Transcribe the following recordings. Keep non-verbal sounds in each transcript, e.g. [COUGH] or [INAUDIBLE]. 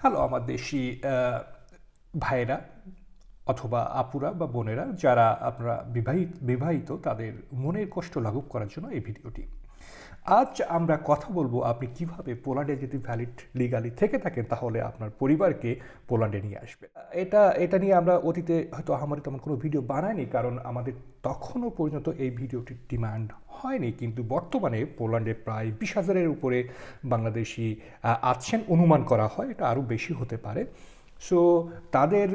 Hello, আমার দেশি ভাইরা অথবা আপুরা বা বোনেরা যারা আপনারা বিবাহিত বিবাহিত, তাদের মনের কষ্ট লাঘব করার জন্য এই ভিডিওটি। আজ আমরা কথা বলব আপনি কীভাবে পোল্যান্ডে যদি ভ্যালিড লিগালি থেকে থাকেন, তাহলে আপনার পরিবারকে পোল্যান্ডে নিয়ে আসবে। এটা এটা নিয়ে আমরা অতীতে হয়তো আমার তেমন কোনো ভিডিও বানাইনি, কারণ আমাদের তখনও পর্যন্ত এই ভিডিওটির ডিমান্ড হয়নি, কিন্তু বর্তমানে পোল্যান্ডে প্রায় বিশ হাজারের উপরে বাংলাদেশি আছেন, অনুমান করা হয়, এটা আরও বেশি হতে পারে। সো তাদের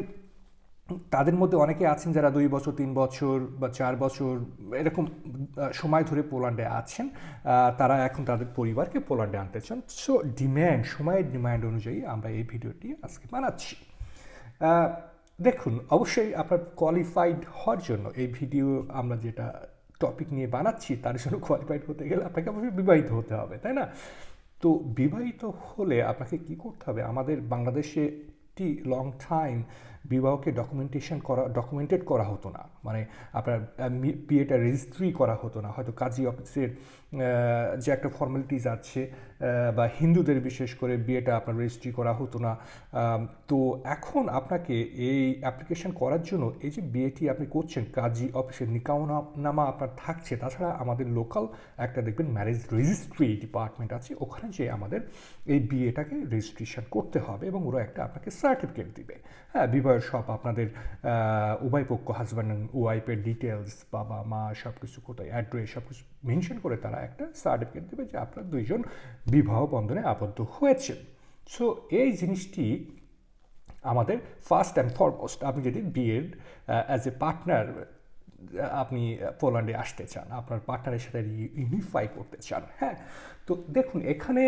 তাদের মধ্যে অনেকে আছেন যারা দুই বছর, তিন বছর বা চার বছর, এরকম সময় ধরে পোল্যান্ডে আছেন তারা এখন তাদের পরিবারকে পোল্যান্ডে আনতে চান। সো ডিম্যান্ড সময়ের ডিম্যান্ড অনুযায়ী আমরা এই ভিডিওটি আজকে বানাচ্ছি। দেখুন, অবশ্যই আপনার কোয়ালিফাইড হওয়ার জন্য এই ভিডিও আমরা যেটা টপিক নিয়ে বানাচ্ছি, তার জন্য কোয়ালিফাইড হতে গেলে আপনাকে অবশ্যই বিবাহিত হতে হবে, তাই না? তো বিবাহিত হলে আপনাকে কি করতে হবে? আমাদের বাংলাদেশে টি লং টাইম বিবাহকে ডকুমেন্টেশন করা ডকুমেন্টেড করা হতো না। মানে আপনার বিয়েটা রেজিস্ট্রি করা হতো না। হয়তো কাজী অফিসের যে একটা ফর্মালিটিস আছে বা হিন্দুদের বিশেষ করে বিয়েটা আপনার রেজিস্ট্রি করা হতো না। তো এখন আপনাকে এই অ্যাপ্লিকেশন করার জন্য এই যে বিয়েটি আপনি করছেন, কাজী অফিসের নিকাউনামা আপনার থাকছে, তাছাড়া আমাদের লোকাল একটা দেখবেন ম্যারেজ রেজিস্ট্রি ডিপার্টমেন্ট আছে, ওখানে যে আমাদের এই বিয়েটাকে রেজিস্ট্রেশন করতে হবে এবং ওরা একটা আপনাকে সার্টিফিকেট দিবে। হ্যাঁ বিবাহের সব আপনাদের উভয় পক্ষ হাজব্যান্ড ওয়াইফের ডিটেলস বাবা মা সব কিছু কোথায় অ্যাড্রেস সব কিছু মেনশন করে তারা একটা সার্টিফিকেট দেবে যে আপনার দুইজন বিবাহ বন্ধনে আবদ্ধ হয়েছে সো এই জিনিসটি আমাদের ফার্স্ট অ্যান্ড ফরমোস্ট আপনি যদি বিয়ের অ্যাজ এ পার্টনার আপনি পোল্যান্ডে আসতে চান, আপনার পার্টনারের সাথে ইউনিফাই করতে চান হ্যাঁ? তো দেখুন, এখানে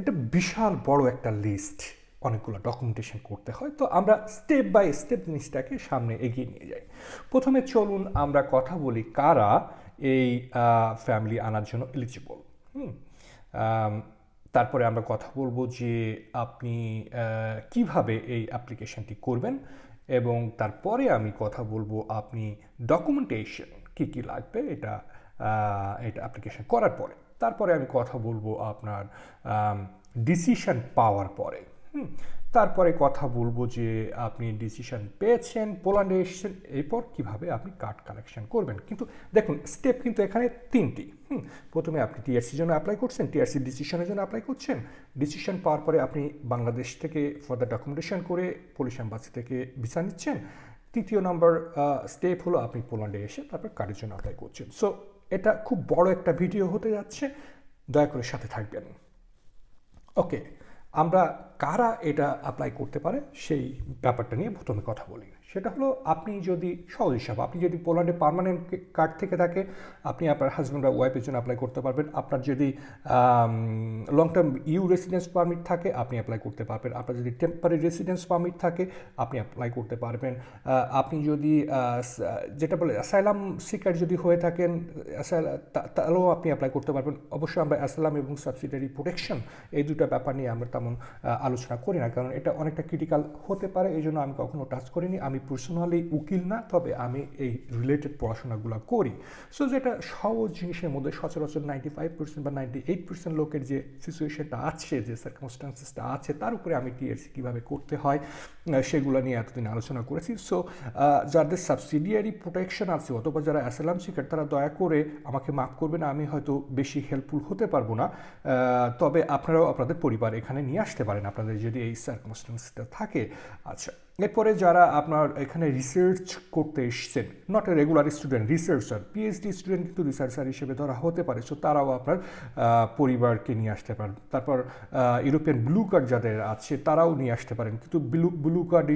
এটা বিশাল বড় একটা লিস্ট অনেকগুলো ডকুমেন্টেশন করতে হয়। তো আমরা স্টেপ বাই স্টেপ জিনিসটাকে সামনে এগিয়ে নিয়ে যাই। প্রথমে চলুন আমরা কথা বলি কারা এই ফ্যামিলি আনার জন্য এলিজিবল হুম। তারপরে আমরা কথা বলব যে আপনি কীভাবে এই অ্যাপ্লিকেশনটি করবেন এবং তারপরে আমি কথা বলব আপনি ডকুমেন্টেশন কি কি লাগবে এটা এটা অ্যাপ্লিকেশন করার পরে। তারপরে আমি কথা বলব আপনার ডিসিশন পাওয়ার পরে। তারপরে কথা বলব যে আপনি ডিসিশন পেয়েছেন পোল্যান্ডে এসেছেন, এরপর কীভাবে আপনি কার্ড কালেকশন করবেন। কিন্তু দেখুন স্টেপ কিন্তু এখানে তিনটি। হুম, প্রথমে আপনি টিআরসির জন্য অ্যাপ্লাই করছেন টিআরসি ডিসিশনের জন্য অ্যাপ্লাই করছেন। ডিসিশন পাওয়ার পরে আপনি বাংলাদেশ থেকে ফার্দার ডকুমেন্টেশন করে পুলিশ অ্যাম্বাসি থেকে ভিসা নিচ্ছেন। তৃতীয় নম্বর স্টেপ হলো আপনি পোল্যান্ডে এসে তারপর কার্ডের জন্য অ্যাপ্লাই করছেন। সো এটা খুব বড় একটা ভিডিও হতে যাচ্ছে। দয়া করে সাথে থাকবেন। ওকে আমরা কারা এটা অ্যাপ্লাই করতে পারে সেই ব্যাপারটা নিয়ে প্রথমে কথা বলি। সেটা হলো আপনি যদি সহজ হিসাব, আপনি যদি পোল্যান্ডে পার্মানেন্ট কার্ড থেকে থাকে, আপনি আপনার হাজব্যান্ড বা ওয়াইফের জন্য অ্যাপ্লাই করতে পারবেন। আপনার যদি long term EU residence permit থাকে, আপনি অ্যাপ্লাই করতে পারবেন। আপনার যদি টেম্পারি রেসিডেন্স পারমিট থাকে, আপনি অ্যাপ্লাই করতে পারবেন। আপনি যদি যেটা বলে অ্যাসাইলাম সিকার যদি হয়ে থাকেন তাহলেও আপনি অ্যাপ্লাই করতে পারবেন। অবশ্যই আমরা অ্যাসাইলাম এবং সাবসিডারি প্রোটেকশন এই দুটো ব্যাপার নিয়ে আমরা তেমন আলোচনা করি না, কারণ এটা অনেকটা ক্রিটিক্যাল হতে পারে। এই জন্য আমি কখনো টাচ করিনি। আমি পার্সোনালি উকিল না, তবে আমি এই রিলেটেড পড়াশোনাগুলো করি। সো যেটা সহজ জিনিসের মধ্যে সচরাচর নাইনটি ফাইভ পার্সেন্ট বা নাইনটি এইট পার্সেন্ট লোকের যে সিচুয়েশনটা আছে, যে সার্কামস্টান্সেসটা আছে, তার উপরে আমি টিএসসি কীভাবে করতে হয় সেগুলো নিয়ে এতদিন আলোচনা করেছি। সো যাদের সাবসিডিয়ারি প্রোটেকশন আছে অথবা যারা অ্যাসালাম শিকার তারা দয়া করে আমাকে মাফ করবেন, আমি হয়তো বেশি হেল্পফুল হতে পারব না। তবে আপনারাও আপনাদের পরিবার এখানে নিয়ে আসতে পারেন, আপনাদের যদি এই সার্কামস্টান্সটা থাকে। আচ্ছা এরপরে যারা আপনার এখানে রিসার্চ করতে এসছেন। Not a regular student researcher PhD student কিন্তু রিসার্চার হিসেবে ধরা হতে পারে। সো তারাও আপনার পরিবারকে নিয়ে আসতে পারেন। তারপর ইউরোপিয়ান ব্লু কার্ড যাদের আছে, তারাও নিয়ে আসতে পারেন। কিন্তু ব্লু ব্লু কার্ড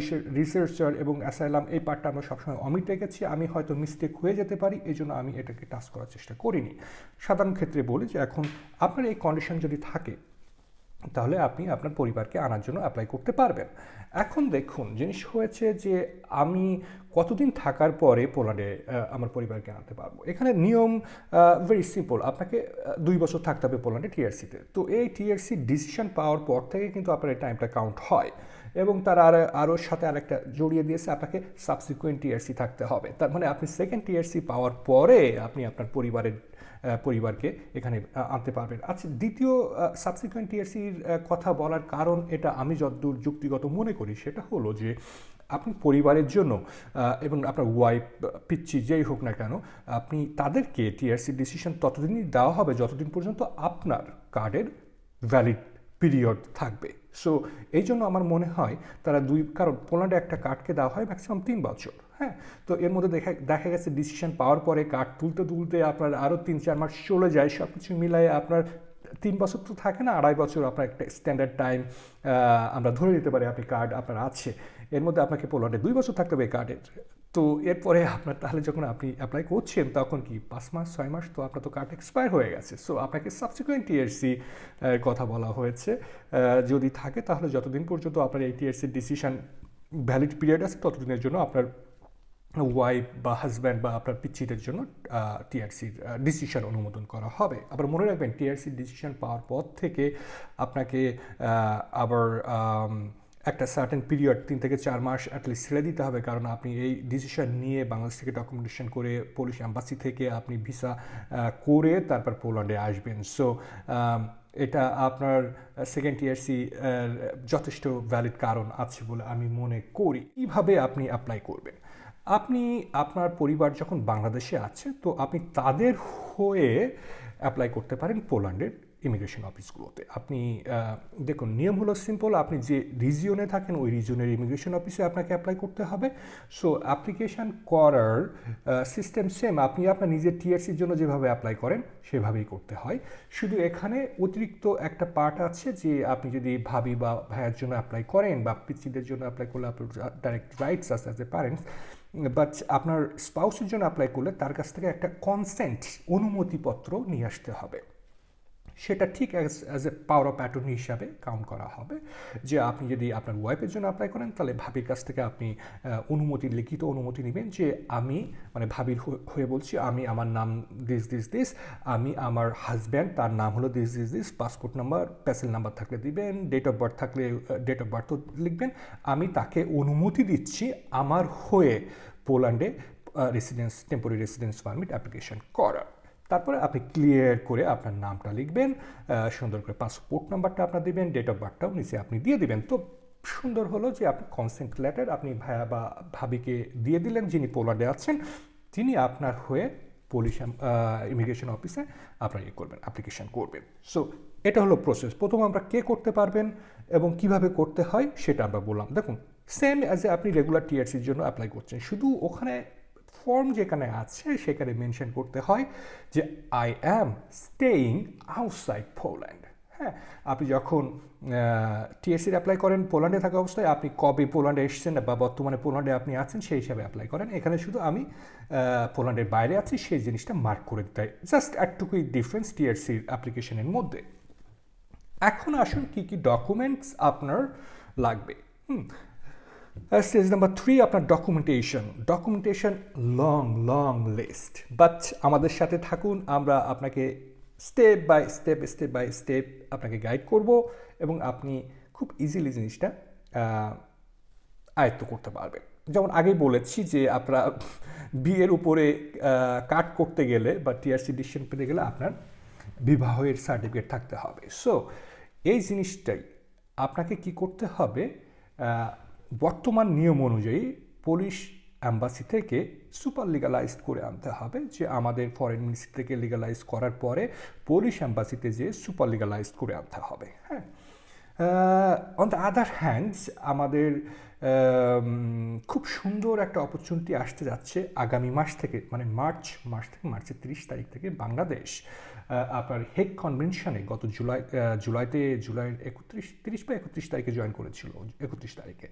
রিসার্চার এবং অ্যাসাইলাম এই পার্টটা আমরা সবসময় অমিট রেখেছি। আমি হয়তো মিস্টেক হয়ে যেতে পারি এই জন্য আমি এটাকে টাচ করার চেষ্টা করিনি। সাধারণ ক্ষেত্রে বলি যে, এখন আপনার এই কন্ডিশন যদি থাকে তাহলে আপনি আপনার পরিবারকে আনার জন্য অ্যাপ্লাই করতে পারবেন। এখন দেখুন, জিনিস হয়েছে যে আমি কতদিন থাকার পরে পোল্যান্ডে আমার পরিবারকে আনতে পারব। এখানে নিয়ম ভেরি সিম্পল আপনাকে দুই বছর থাকতে হবে পোল্যান্ডে টিআরসিতে তো। এই টিআরসি ডিসিশন পাওয়ার পর থেকে কিন্তু আপনার এই টাইমটা কাউন্ট হয় এবং তার আর আরও সাথে আরেকটা জড়িয়ে দিয়েছে, আপনাকে সাবসিকুয়েন্ট টিআরসি থাকতে হবে। তার মানে আপনি সেকেন্ড টিআরসি পাওয়ার পরে আপনি আপনার পরিবারের পরিবারকে এখানে আনতে পারবেন। আচ্ছা দ্বিতীয় সাবসিকুয়েন্ট টিআরসির কথা বলার কারণ এটা আমি যতদূর যুক্তিগত মনে করি সেটা হলো যে, আপনি পরিবারের জন্য এবং আপনার ওয়াইফ পিচ্ছি যেই হোক না কেন, আপনি তাদেরকে টিআরসি ডিসিশন ততদিনই দেওয়া হবে যতদিন পর্যন্ত আপনার কার্ডের ভ্যালিড পিরিয়ড থাকবে। সো এই জন্য আমার মনে হয় তারা দুই, কারণ পোল্যান্ডে একটা কার্ডকে দেওয়া হয় ম্যাক্সিমাম তিন বছর। হ্যাঁ তো এর মধ্যে দেখা দেখা গেছে ডিসিশন পাওয়ার পরে কার্ড তুলতে তুলতে আপনার আরও তিন চার মাস চলে যায় সব কিছু মিলাই আপনার তিন বছর তো থাকে না, আড়াই বছর আপনার একটা স্ট্যান্ডার্ড টাইম আমরা ধরে নিতে পারি আপনি কার্ড আপনার আছে। এর মধ্যে আপনাকে পোল্যান্ডে দুই বছর থাকতে হবে কার্ডের তো এরপরে আপনার তাহলে যখন আপনি অ্যাপ্লাই করছেন, তখন কি পাঁচ মাস, ছয় মাস তো আপনার তো কার্ড এক্সপায়ার হয়ে গেছে। সো আপনাকে সাবসিকুয়েন্ট টিএসসি কথা বলা হয়েছে। যদি থাকে তাহলে যতদিন পর্যন্ত আপনার এই টিএসসি ডিসিশন ভ্যালিড পিরিয়ড আছে, ততদিনের জন্য আপনার ওয়াইফ বা হাজব্যান্ড বা আপনার পিচ্ছিদের জন্য টিআরসির ডিসিশন অনুমোদন করা হবে। আবার মনে রাখবেন টিআরসির ডিসিশন পাওয়ার পর থেকে আপনাকে আবার একটা সার্টেন পিরিয়ড তিন থেকে চার মাস অ্যাটলিস্ট ছেড়ে দিতে হবে। কারণ আপনি এই ডিসিশন নিয়ে বাংলাদেশ থেকে ডকুমেন্টেশন করে পুলিশ অ্যাম্বাসি থেকে আপনি ভিসা করে তারপর পোল্যান্ডে আসবেন। সো এটা আপনার সেকেন্ড টিআরসি যথেষ্ট ভ্যালিড কারণ আছে বলে আমি মনে করি। কীভাবে আপনি অ্যাপ্লাই করবেন? আপনি আপনার পরিবার যখন বাংলাদেশে আছে, তো আপনি তাদের হয়ে অ্যাপ্লাই করতে পারেন পোল্যান্ডের ইমিগ্রেশন অফিসগুলোতে আপনি দেখুন, নিয়ম হলো সিম্পল আপনি যে রিজিয়নে থাকেন, ওই রিজিয়নের ইমিগ্রেশন অফিসে আপনাকে অ্যাপ্লাই করতে হবে। সো অ্যাপ্লিকেশান করার সিস্টেম সেম আপনি আপনার নিজের টিআরসির জন্য যেভাবে অ্যাপ্লাই করেন, সেভাবেই করতে হয়। শুধু এখানে অতিরিক্ত একটা পার্ট আছে যে, আপনি যদি ভাবি বা ভাইয়ের জন্য অ্যাপ্লাই করেন বা পিচিদের জন্য অ্যাপ্লাই করলে আপনার ডাইরেক্ট রাইটস আছে অ্যাজ এ প্যারেন্টস বাট আপনার স্পাউসের জন্য অ্যাপ্লাই করলে তার কাছ থেকে একটা কনসেন্ট অনুমতিপত্র নিয়ে আসতে হবে। সেটা ঠিক as as a power of attorney হিসাবে কাউন্ট করা হবে। যে আপনি যদি আপনার ওয়াইফের জন্য অ্যাপ্লাই করেন, তাহলে ভাবির কাছ থেকে আপনি অনুমতি, লিখিত অনুমতি নেবেন যে আমি মানে ভাবির হয়ে- বলছি, আমি আমার নাম দিস দিস দিস আমি আমার হাজব্যান্ড তার নাম হলো this this this passport number PESEL number থাকলে দিবেন ডেট অফ বার্থ থাকলে ডেট অফ বার্থও লিখবেন। আমি তাকে অনুমতি দিচ্ছি আমার হয়ে পোল্যান্ডে residence temporary residence permit application করার। তারপরে আপনি ক্লিয়ার করে আপনার নামটা লিখবেন সুন্দর করে পাসপোর্ট নাম্বারটা আপনার দিবেন ডেট অফ বার্থটাও নিচে আপনি দিয়ে দিবেন। তো সুন্দর হলো যে আপনি কনসেন্ট লেটার আপনি ভাইয়া বা ভাবিকে দিয়ে দিলেন, যিনি পোলার্ডে আছেন, তিনি আপনার হয়ে পুলিশ ইমিগ্রেশন অফিসে আপনার ইয়ে করবেন অ্যাপ্লিকেশন করবেন। সো এটা হলো প্রসেস প্রথম আমরা কে করতে পারবেন এবং কীভাবে করতে হয় সেটা আমরা বললাম। দেখুন সেম অ্যাজ এ আপনি রেগুলার টিআরসির জন্য অ্যাপ্লাই করছেন। শুধু ওখানে ফর্ম যেখানে আছে, সেখানে মেনশন করতে হয় যে I am staying outside Poland হ্যাঁ আপনি যখন টিএসসির অ্যাপ্লাই করেন, পোল্যান্ডে থাকা অবস্থায়, আপনি কবে পোল্যান্ডে এসেছেন বা বর্তমানে পোল্যান্ডে আপনি আছেন, সেই হিসাবে অ্যাপ্লাই করেন। এখানে শুধু আমি পোল্যান্ডের বাইরে আছি, সেই জিনিসটা মার্ক করে দিতে হয়। জাস্ট একটুকুই ডিফারেন্স টিএসসির অ্যাপ্লিকেশনের মধ্যে। এখন আসুন কি কি ডকুমেন্টস আপনার লাগবে। হুম স্টেজ নাম্বার থ্রি আপনার documentation documentation long long list but আমাদের সাথে থাকুন, আমরা আপনাকে step by step step by step আপনাকে গাইড করব এবং আপনি খুব ইজিলি জিনিসটা আয়ত্ত করতে পারবেন। যেমন আগেই বলেছি যে আপনারা [LAUGHS] বিয়ের উপরে কাট করতে গেলে বা টিআরসি ডিসিশন পেতে গেলে আপনার বিবাহের সার্টিফিকেট থাকতে হবে। সো এই জিনিসটাই আপনাকে কি করতে হবে বর্তমান নিয়ম অনুযায়ী পুলিশ অ্যাম্বাসি থেকে সুপার লিগালাইজড করে আনতে হবে যে আমাদের ফরেন মিনিস্ট্রি থেকে লিগালাইজ করার পরে পুলিশ অ্যাম্বাসিতে যে সুপার লিগালাইজড করে আনতে হবে হ্যাঁ? অন দ্য আদার হ্যান্ডস আমাদের খুব সুন্দর একটা অপরচুনিটি আসতে যাচ্ছে আগামী মাস থেকে মানে মার্চ, মাস থেকে মার্চের তিরিশ তারিখ থেকে বাংলাদেশ। আপনার হেগ কনভেনশনে গত জুলাই জুলাইতে, জুলাইয়ের একত্রিশ, তিরিশ বা একত্রিশ তারিখে জয়েন করেছিল, একত্রিশ তারিখে।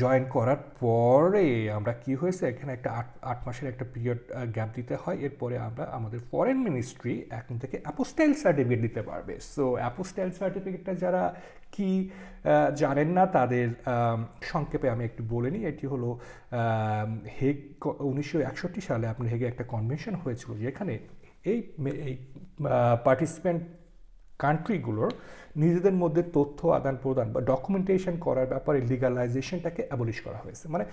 জয়েন করার পরে আমরা কি হয়েছে, এখানে একটা আট আট মাসের একটা পিরিয়ড গ্যাপ দিতে হয়, এরপরে আমরা আমাদের ফরেন মিনিস্ট্রি এখন থেকে অ্যাপোস্টাইল সার্টিফিকেট দিতে পারবে। সো অ্যাপোস্টাইল সার্টিফিকেটটা যারা কি জানেন না, তাদের সংক্ষেপে আমি একটু বলে নিই, এটি হলো হেগ উনিশশো একষট্টি সালে আপনার হেগে একটা কনভেনশন হয়েছিল, যেখানে এই এই পার্টিসিপেন্ট কান্ট্রিগুলোর নিজেদের মধ্যে তথ্য, আদান প্রদান বা ডকুমেন্টেশন করার ব্যাপারে লিগালাইজেশনটাকে অ্যাবলিশ করা হয়েছে। মানে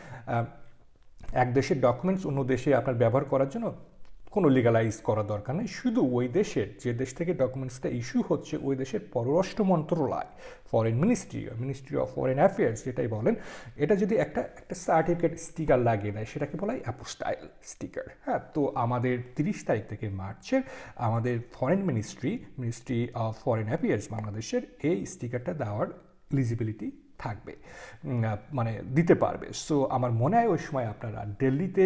এক দেশের ডকুমেন্টস অন্য দেশে আপনার ব্যবহার করার জন্য কোনো লিগালাইজ করা দরকার নেই। শুধু ওই দেশের, যে দেশ থেকে ডকুমেন্টসটা ইস্যু হচ্ছে, ওই দেশের পররাষ্ট্র মন্ত্রণালয় foreign ministry ministry of foreign affairs যেটাই বলেন, এটা যদি একটা একটা সার্টিফিকেট স্টিকার লাগিয়ে দেয়, সেটাকে বলা হয় অ্যাপোস্টাইল স্টিকার হ্যাঁ তো আমাদের তিরিশ তারিখ থেকে মার্চের আমাদের foreign ministry ministry of foreign affairs বাংলাদেশের এই স্টিকারটা দেওয়ার এলিজিবিলিটি থাকবে মানে দিতে পারবে। সো আমার মনে হয় ওই সময় আপনারা দিল্লিতে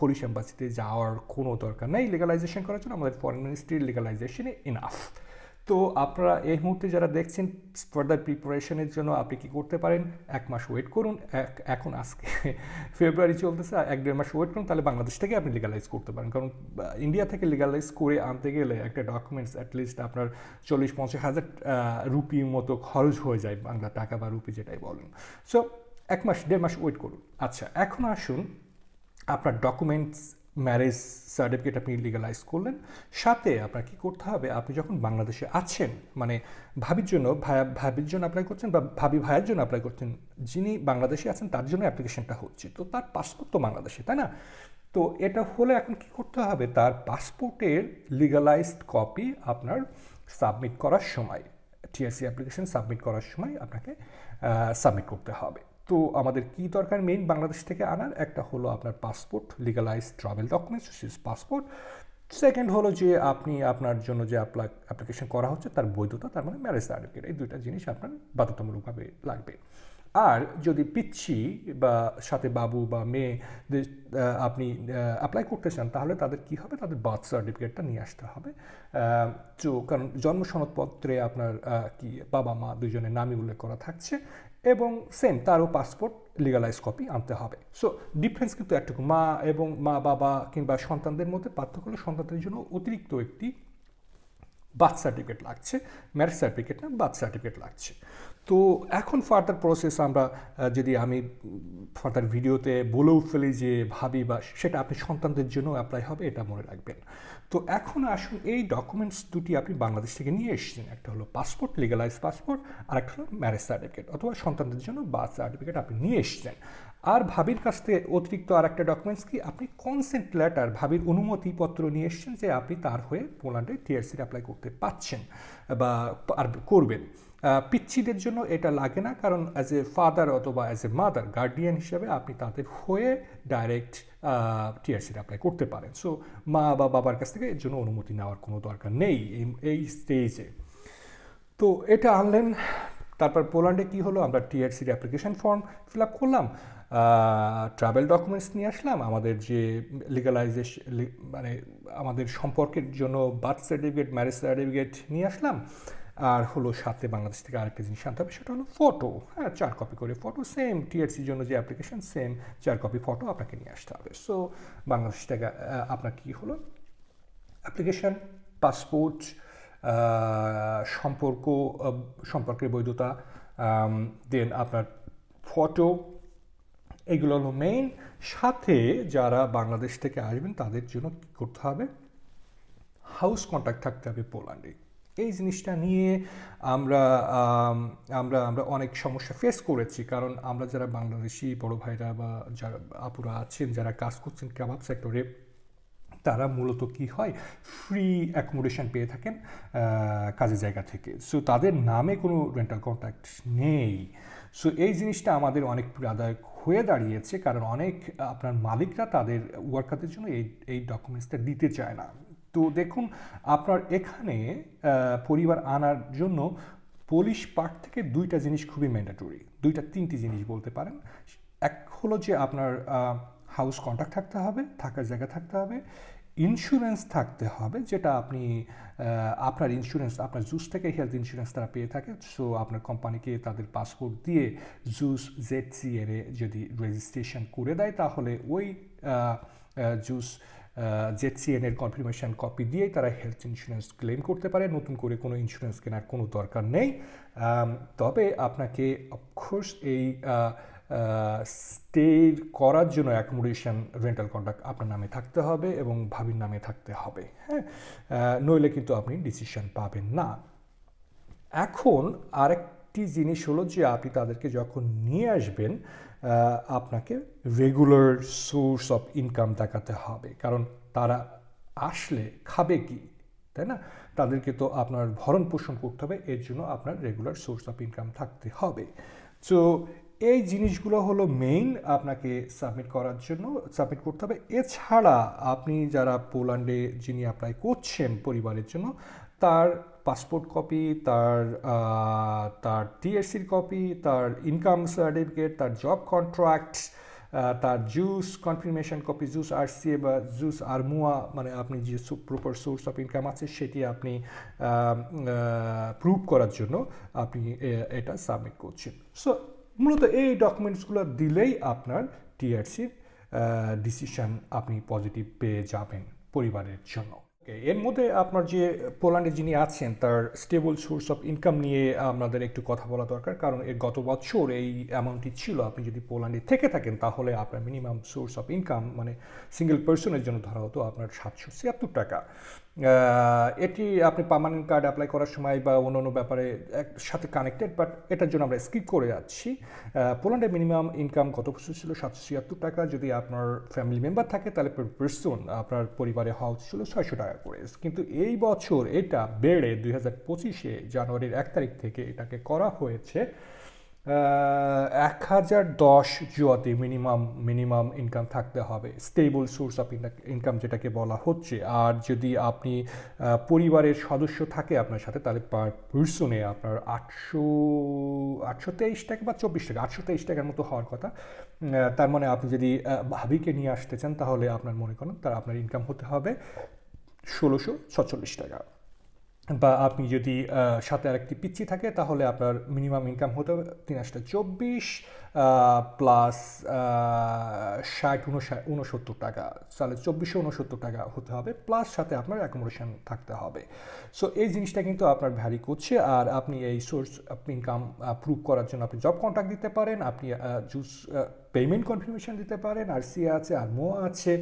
পুলিশ এম্বাসিতে যাওয়ার কোনো দরকার নেই লিগালাইজেশন করার জন্য, আমাদের ফরেন মিনিস্ট্রির লিগালাইজেশনে ইনাফ তো আপনারা এই মুহূর্তে যারা দেখছেন ফার্দার প্রিপারেশনের জন্য আপনি কি করতে পারেন? এক মাস ওয়েট করুন এখন আজকে ফেব্রুয়ারি চলতেছে, এক দেড় মাস ওয়েট করুন, তাহলে বাংলাদেশ থেকে আপনি লিগালাইজ করতে পারেন। কারণ ইন্ডিয়া থেকে লিগালাইজ করে আনতে গেলে একটা ডকুমেন্টস অ্যাটলিস্ট আপনার চল্লিশ, পঞ্চাশ হাজার রুপির মতো খরচ হয়ে যায় বাংলা টাকা বা রুপি যেটাই বলেন। সো এক মাস, দেড় মাস ওয়েট করুন। আচ্ছা এখন আসুন আপনার ডকুমেন্টস ম্যারেজ সার্টিফিকেট আপনি লিগালাইজ করলেন, সাথে আপনার কি করতে হবে? আপনি যখন বাংলাদেশে আছেন মানে ভাবির জন্য ভাইয়া ভাবির জন্য অ্যাপ্লাই করছেন বা ভাবি ভাইয়ের জন্য অ্যাপ্লাই করছেন, যিনি বাংলাদেশে আছেন, তার জন্য অ্যাপ্লিকেশনটা হচ্ছে। তো তার পাসপোর্ট তো বাংলাদেশে, তাই না? তো এটা হলে এখন কি করতে হবে? তার পাসপোর্টের লিগালাইজড কপি আপনার সাবমিট করার সময় টিএসসি অ্যাপ্লিকেশন সাবমিট করার সময় আপনাকে সাবমিট করতে হবে। তো আমাদের কি দরকার মেইন বাংলাদেশ থেকে আনার? একটা হলো আপনার passport legalise travel documents is passport second হলো যে আপনি আপনার জন্য যে অ্যাপ্লিকেশন করা হচ্ছে তার বৈধতা, তার মানে ম্যারেজ সার্টিফিকেট এই দুইটা জিনিস আপনার বাধ্যতামূলকভাবে লাগবে। আর যদি পিচ্ছি বা সাথে বাবু বা মেয়ে আপনি অ্যাপ্লাই করতে চান, তাহলে তাদের কি হবে? তাদের বার্থ সার্টিফিকেটটা নিয়ে আসতে হবে। তো কারণ জন্ম সনদপত্রে আপনার কি বাবা মা দুজনের নামই উল্লেখ করা থাকছে। এবং সেম তারও পাসপোর্ট লিগালাইজ কপি আনতে হবে। সো ডিফারেন্স কিন্তু একটুকু, মা এবং মা, বাবা কিংবা সন্তানদের মধ্যে পার্থক্য সন্তানদের জন্য অতিরিক্ত একটি বার্থ সার্টিফিকেট লাগছে ম্যারেজ সার্টিফিকেট না বার্থ সার্টিফিকেট লাগছে। তো এখন ফার্দার প্রসেস আমরা যদি আমি ফার্দার ভিডিওতে বলেও ফেলি যে ভাবি বা সেটা আপনি সন্তানদের জন্য অ্যাপ্লাই হবে, এটা মনে রাখবেন। তো এখন আসুন, এই ডকুমেন্টস দুটি আপনি বাংলাদেশ থেকে নিয়ে এসেছেন। একটা হলো পাসপোর্ট লিগালাইজ পাসপোর্ট আর একটা হলো ম্যারেজ সার্টিফিকেট অথবা সন্তানদের জন্য বার্থ সার্টিফিকেট আপনি নিয়ে এসেছেন। আর ভাবির কাছ থেকে অতিরিক্ত আর একটা ডকুমেন্টস কি? আপনি কনসেন্ট লেটার ভাবির অনুমতিপত্র নিয়ে এসেছেন যে আপনি তার হয়ে পোল্যান্ডে টিআরসির অ্যাপ্লাই করতে পাচ্ছেন বা, আর করবেন। পিচ্ছিদের জন্য এটা লাগে না, কারণ অ্যাজ এ ফাদার অথবা অ্যাজ এ মাদার গার্ডিয়ান হিসেবে আপনি তাদের হয়ে ডাইরেক্ট টিআরসির অ্যাপ্লাই করতে পারেন। সো মা বা বাবার কাছ থেকে এর জন্য অনুমতি নেওয়ার কোনো দরকার নেই এই- এই স্টেজে তো এটা আনলেন, তারপর পোল্যান্ডে কি হলো? আমরা টিআরসির অ্যাপ্লিকেশন ফর্ম ফিল আপ করলাম ট্রাভেল ডকুমেন্টস নিয়ে আসলাম, আমাদের যে লিগালাইজেশন মানে আমাদের সম্পর্কের জন্য বার্থ সার্টিফিকেট ম্যারেজ সার্টিফিকেট নিয়ে আসলাম। আর হলো সাথে বাংলাদেশ থেকে আরেকটা জিনিস আনতে হবে, সেটা হলো ফটো হ্যাঁ চার কপি করে ফটো সেম টিআরসির জন্য যে অ্যাপ্লিকেশন সেম চার কপি ফটো আপনাকে নিয়ে আসতে হবে। সো বাংলাদেশ থেকে আপনার কী হলো? অ্যাপ্লিকেশন পাসপোর্ট সম্পর্ক সম্পর্কের বৈধতা দেন আপনার ফটো এগুলো হলো মেইন সাথে যারা বাংলাদেশ থেকে আসবেন, তাদের জন্য কী করতে হবে? হাউস কন্ট্যাক্ট থাকতে হবে পোল্যান্ডে এই জিনিসটা নিয়ে আমরা আমরা আমরা অনেক সমস্যা ফেস করেছি। কারণ আমরা যারা বাংলাদেশি বড় ভাইরা বা যারা আপুরা আছেন, যারা কাজ করছেন, কাবাব সেক্টরে তারা মূলত কি হয়? ফ্রি অ্যাকোমোডেশন পেয়ে থাকেন কাজের জায়গা থেকে। সো তাদের নামে কোনো রেন্টাল কন্ট্যাক্ট নেই। সো এই জিনিসটা আমাদের অনেক প্রাদায়ক হয়ে দাঁড়িয়েছে। কারণ অনেক আপনার মালিকরা তাদের ওয়ার্কারদের জন্য এই এই ডকুমেন্টসটা দিতে চায় না। তো দেখুন, আপনার এখানে পরিবার আনার জন্য পুলিশ পার্ট থেকে দুইটা জিনিস খুবই ম্যান্ডেটরি দুইটা, তিনটি জিনিস বলতে পারেন। এক হলো যে আপনার হাউস কন্ট্যাক্ট থাকতে হবে, থাকার জায়গা থাকতে হবে। ইন্স্যুরেন্স থাকতে হবে, যেটা আপনি আপনার ইন্স্যুরেন্স আপনার জুস থেকে হেলথ ইন্স্যুরেন্স তারা পেয়ে থাকে। সো আপনার কোম্পানিকে তাদের পাসপোর্ট দিয়ে জুস জেড সি এর যদি রেজিস্ট্রেশন করে দেয়, তাহলে ওই জুস জেডসিএন এর কনফার্মেশন কপি দিয়েই তারা হেলথ ইন্স্যুরেন্স ক্লেম করতে পারে। নতুন করে কোনো ইন্স্যুরেন্স কেনার কোনো দরকার নেই। তবে আপনাকে অফকোর্স এই স্টে করার জন্য অ্যাকোমোডেশন রেন্টাল কন্ট্রাক্ট আপনার নামে থাকতে হবে এবং ভাবির নামে থাকতে হবে হ্যাঁ? নইলে কিন্তু আপনি ডিসিশন পাবেন না। এখন আরেকটি জিনিস হলো যে আপনি তাদেরকে যখন নিয়ে আসবেন আপনাকে রেগুলার সোর্স অফ ইনকাম দেখাতে হবে। কারণ তারা আসলে খাবে কি, তাই না? তাদেরকে তো আপনার ভরণ পোষণ করতে হবে, এর জন্য আপনার রেগুলার সোর্স অফ ইনকাম থাকতে হবে। তো এই জিনিসগুলো হলো মেইন আপনাকে সাবমিট করার জন্য সাবমিট করতে হবে। এছাড়া আপনি যারা পোল্যান্ডে যিনি অ্যাপ্লাই করছেন পরিবারের জন্য, তার পাসপোর্ট কপি তার তার টিএসসির কপি তার ইনকাম সার্টিফিকেট তার জব কন্ট্রাক্ট তার জুস কনফার্মেশন কপি জুস আরসিএ বা জুস আরমুয়া মানে আপনি যে প্রপার সোর্স অফ ইনকাম আছে, সেটি আপনি প্রুভ করার জন্য আপনি এটা সাবমিট করছেন। সো মূলত এই ডকুমেন্টসগুলো দিলেই আপনার টিআরসির ডিসিশন আপনি পজিটিভ পেয়ে যাবেন পরিবারের জন্য। এর মধ্যে আপনার যে পোল্যান্ডে যিনি আছেন, তার স্টেবল সোর্স অফ ইনকাম নিয়ে আপনাদের একটু কথা বলা দরকার। কারণ এর গত বছর এই অ্যামাউন্টটি ছিল, আপনি যদি পোল্যান্ডে থেকে থাকেন, তাহলে আপনার মিনিমাম সোর্স অফ ইনকাম মানে সিঙ্গেল পার্সনের জন্য ধরা হতো আপনার সাতশো ছিয়াত্তর টাকা। এটি আপনি পার্মানেন্ট কার্ড অ্যাপ্লাই করার সময় বা অন্য অন্য ব্যাপারে সাথে কানেক্টেড বাট এটার জন্য আমরা স্কিপ করে যাচ্ছি। পোল্যান্ডের মিনিমাম ইনকাম গত বছর ছিল? সাতশো ছিয়াত্তর টাকা। যদি আপনার ফ্যামিলি মেম্বার থাকে, তাহলে পার পার্সন আপনার পরিবারে হওয়া ছিল ছয়শো টাকা করে। কিন্তু এই বছর এটা বেড়ে দুই হাজার পঁচিশে জানুয়ারির এক তারিখ থেকে এটাকে করা হয়েছে। এক হাজার দশ জুয়াতে মিনিমাম মিনিমাম ইনকাম থাকতে হবে। স্টেবল সোর্স অফ ইনকাম যেটাকে বলা হচ্ছে। আর যদি আপনি পরিবারের সদস্য থাকে আপনার সাথে, তাহলে পার পার্সনে আপনার আটশো আটশো তেইশ টাকা বা চব্বিশ টাকা, আটশো তেইশ টাকার মতো হওয়ার কথা। তার মানে আপনি যদি ভাবিকে নিয়ে আসতে চান, তাহলে আপনার মনে করেন, তার আপনার ইনকাম হতে হবে ষোলোশো ছচল্লিশ টাকা। বা আপনি যদি সাথে আরেকটি পিচ্ছি থাকে, তাহলে আপনার মিনিমাম ইনকাম হতে হবে তিন আসটা চব্বিশ প্লাস ষাট উনষাট উনসত্তর টাকা। তাহলে চব্বিশশো উনসত্তর টাকা হতে হবে প্লাস সাথে আপনার অ্যাকোমোডেশন থাকতে হবে। সো এই জিনিসটা কিন্তু আপনার ভ্যারি করছে। আর আপনি এই সোর্স ইনকাম প্রুভ করার জন্য আপনি জব কন্ট্যাক্ট দিতে পারেন, আপনি জুস পেমেন্ট কনফার্মেশন দিতে পারেন আর সি আছে, আর মো আছে।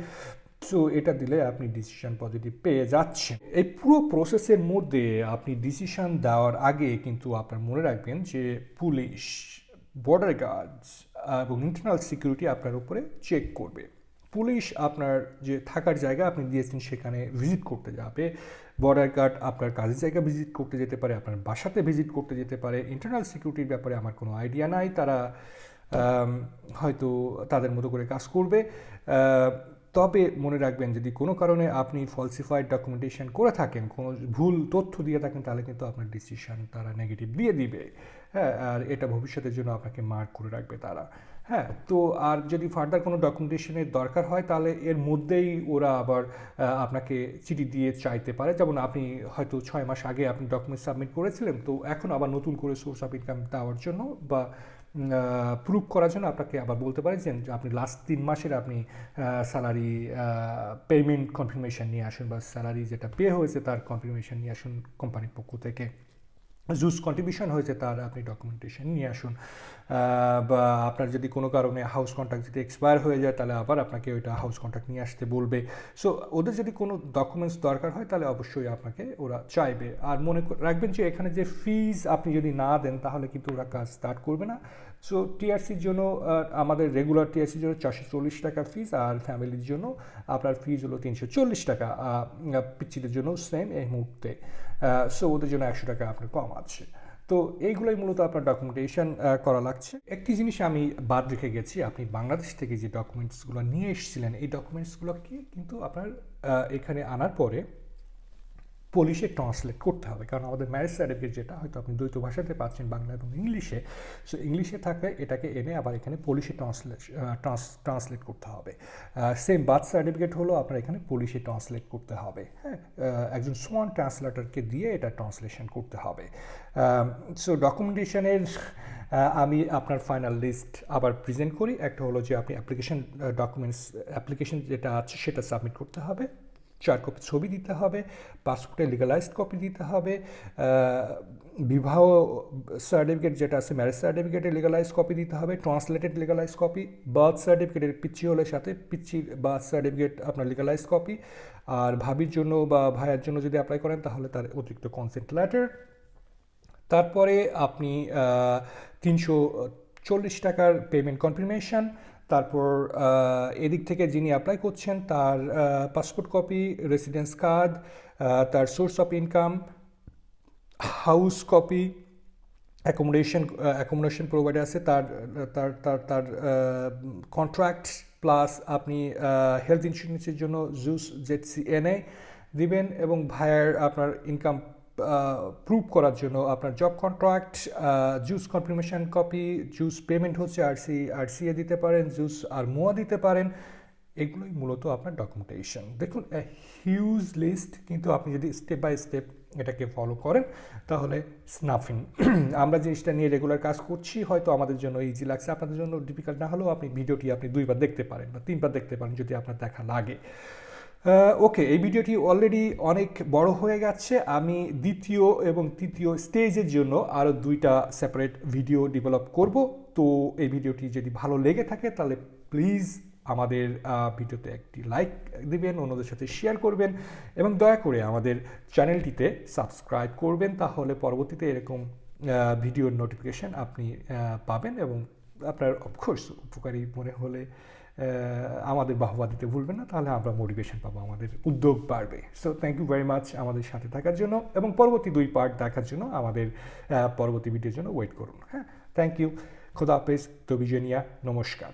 সো এটা দিলে আপনি ডিসিশন পজিটিভ পেয়ে যাচ্ছেন। এই পুরো প্রসেসের মধ্যে আপনি ডিসিশন দেওয়ার আগে কিন্তু আপনার মনে রাখবেন যে পুলিশ বর্ডার গার্ডস এবং ইন্টারনাল সিকিউরিটি আপনার উপরে চেক করবে। পুলিশ আপনার যে থাকার জায়গা আপনি দিয়েছেন সেখানে ভিজিট করতে যাবে। বর্ডার গার্ড আপনার কাজের জায়গা ভিজিট করতে যেতে পারে, আপনার বাসাতে ভিজিট করতে যেতে পারে। ইন্টারনাল সিকিউরিটির ব্যাপারে আমার কোনো আইডিয়া নাই। তারা হয়তো তাদের মতো করে কাজ করবে। তবে মনে রাখবেন, যদি কোনো কারণে আপনি ফলসিফাইড ডকুমেন্টেশন করে থাকেন, কোনো ভুল তথ্য দিয়ে থাকেন, তাহলে কিন্তু আপনার ডিসিশন তারা নেগেটিভ দিয়ে দিবে। হ্যাঁ আর এটা ভবিষ্যতের জন্য আপনাকে মার্ক করে রাখবে তারা। হ্যাঁ তো আর যদি ফার্দার কোনো ডকুমেন্টেশনের দরকার হয়, তাহলে এর মধ্যেই ওরা আবার আপনাকে চিঠি দিয়ে চাইতে পারে। যেমন আপনি হয়তো ছয় মাস আগে আপনি ডকুমেন্ট সাবমিট করেছিলেন, তো এখন আবার নতুন করে সোর্স অফ ইনকাম দেওয়ার জন্য বা প্রুভ করার জন্য আপনাকে আবার বলতে পারে যে, আপনি লাস্ট তিন মাসের আপনি স্যালারি পেমেন্ট কনফার্মেশন নিয়ে আসুন বা স্যালারি যেটা পে হয়েছে তার কনফার্মেশন নিয়ে আসুন কোম্পানির পক্ষ থেকে। জুস কন্ট্রিবিউশন হয়েছে তার আপনি ডকুমেন্টেশন নিয়ে আসুন। বা আপনার যদি কোনো কারণে হাউস কন্ট্রাক্ট যদি এক্সপায়ার হয়ে যায়, তাহলে আবার আপনাকে ওইটা হাউস কন্ট্রাক্ট নিয়ে আসতে বলবে। সো ওদের যদি কোনো ডকুমেন্টস দরকার হয়, তাহলে অবশ্যই আপনাকে ওরা চাইবে। আর মনে রাখবেন যে এখানে যে ফিজ আপনি যদি না দেন, তাহলে কিন্তু ওরা কাজ স্টার্ট করবে না। সো টিআরসির জন্য আমাদের রেগুলার টিআরসির জন্য চারশো চল্লিশ টাকা ফিজ আর ফ্যামিলির জন্য আপনার ফিজ হলো তিনশো চল্লিশ টাকা। পিচ্ছিদের জন্য সেম এই মুহূর্তে। সো ওদের জন্য একশো টাকা আপনার কম আছে। তো, এইগুলোই মূলত আপনার ডকুমেন্টেশন করা লাগছে। একটি জিনিস আমি বাদ রেখে গেছি, আপনি বাংলাদেশ থেকে যে ডকুমেন্টসগুলো নিয়ে এসেছিলেন, এই ডকুমেন্টসগুলোকে কিন্তু আপনার এখানে আনার পরে পুলিশে ট্রান্সলেট করতে হবে। কারণ আমাদের ম্যারেজ সার্টিফিকেট যেটা, হয়তো আপনি দ্বৈত ভাষাতে পাচ্ছেন বাংলা এবং ইংলিশে। সো ইংলিশে থাকলে এটাকে এনে আবার এখানে পুলিশে ট্রান্সলেট ট্রান্সলেট করতে হবে। সেম বার্থ সার্টিফিকেট হলো, আপনার এখানে পুলিশে ট্রান্সলেট করতে হবে। হ্যাঁ একজন সোয়ান ট্রান্সলেটরকে দিয়ে এটা ট্রান্সলেশন করতে হবে। সো ডকুমেন্টেশনের আমি আপনার ফাইনাল লিস্ট আবার প্রেজেন্ট করি। একটা হলো যে, আপনি অ্যাপ্লিকেশন ডকুমেন্টস অ্যাপ্লিকেশন যেটা আছে সেটা সাবমিট করতে হবে। চার কপি ছবি দিতে হবে পাসপোর্টের লিগালাইজড কপি দিতে হবে বিবাহ সার্টিফিকেট যেটা আছে ম্যারেজ সার্টিফিকেটের লিগালাইজ কপি দিতে হবে ট্রান্সলেটেড লিগালাইজ কপি বার্থ সার্টিফিকেটের পিচ্ছি হলে সাথে পিচ্ছির বার্থ সার্টিফিকেট আপনার লিগালাইজ কপি আর ভাবির জন্য বা ভাইয়ের জন্য যদি অ্যাপ্লাই করেন তাহলে তার অতিরিক্ত কনসেন্ট লেটার তারপরে আপনি তিনশো চল্লিশ টাকার পেমেন্ট কনফার্মেশন তারপর এদিক থেকে যিনি অ্যাপ্লাই করছেন তার পাসপোর্ট কপি রেসিডেন্স কার্ড তার source of income house copy accommodation accommodation provider আছে, তার তার তার তার কন্ট্রাক্ট প্লাস আপনি হেলথ ইন্স্যুরেন্সের জন্য জুস জেটসি এনে দিবেন এবং ভায়ার আপনার ইনকাম প্রুভ করার জন্য আপনার জব কন্ট্রাক্ট জুস কনফার্মেশন কপি জুস পেমেন্ট হচ্ছে আর সি, আর দিতে পারেন জুস আর মোয়া দিতে পারেন, এগুলোই মূলত আপনার ডকুমেন্টেশন দেখুন হিউজ লিস্ট কিন্তু আপনি যদি স্টেপ বাই স্টেপ এটাকে ফলো করেন, তাহলে স্নাফিং [CLEARS THROAT] আমরা জিনিসটা নিয়ে রেগুলার কাজ করছি, হয়তো আমাদের জন্য ইজি লাগছে, আপনাদের জন্য ডিফিকাল্ট না হলেও আপনি ভিডিওটি আপনি দুইবার দেখতে পারেন বা তিনবার দেখতে পারেন যদি আপনার দেখা লাগে। ওকে এই ভিডিওটি অলরেডি অনেক বড় হয়ে গেছে। আমি দ্বিতীয় এবং তৃতীয় স্টেজের জন্য আরও দুইটা সেপারেট ভিডিও ডেভেলপ করব। তো এই ভিডিওটি যদি ভালো লেগে থাকে, তাহলে প্লিজ আমাদের ভিডিওতে একটি লাইক দিবেন, অন্যদের সাথে শেয়ার করবেন এবং দয়া করে আমাদের চ্যানেলটিতে সাবস্ক্রাইব করবেন, তাহলে পরবর্তীতে এরকম ভিডিওর নোটিফিকেশন আপনি পাবেন এবং আপনার অফকোর্স উপকারী মনে হলে আমাদের বাহবা দিতে ভুলবেন না, তাহলে আমরা মোটিভেশন পাবো, আমাদের উদ্যোগ বাড়বে। So thank you very much আমাদের সাথে থাকার জন্য এবং পরবর্তী দুই পার্ট দেখার জন্য আমাদের পরবর্তী ভিডিওর জন্য ওয়েট করুন হ্যাঁ? থ্যাংক ইউ খোদা হাফেজ তবিজনিয়া নমস্কার।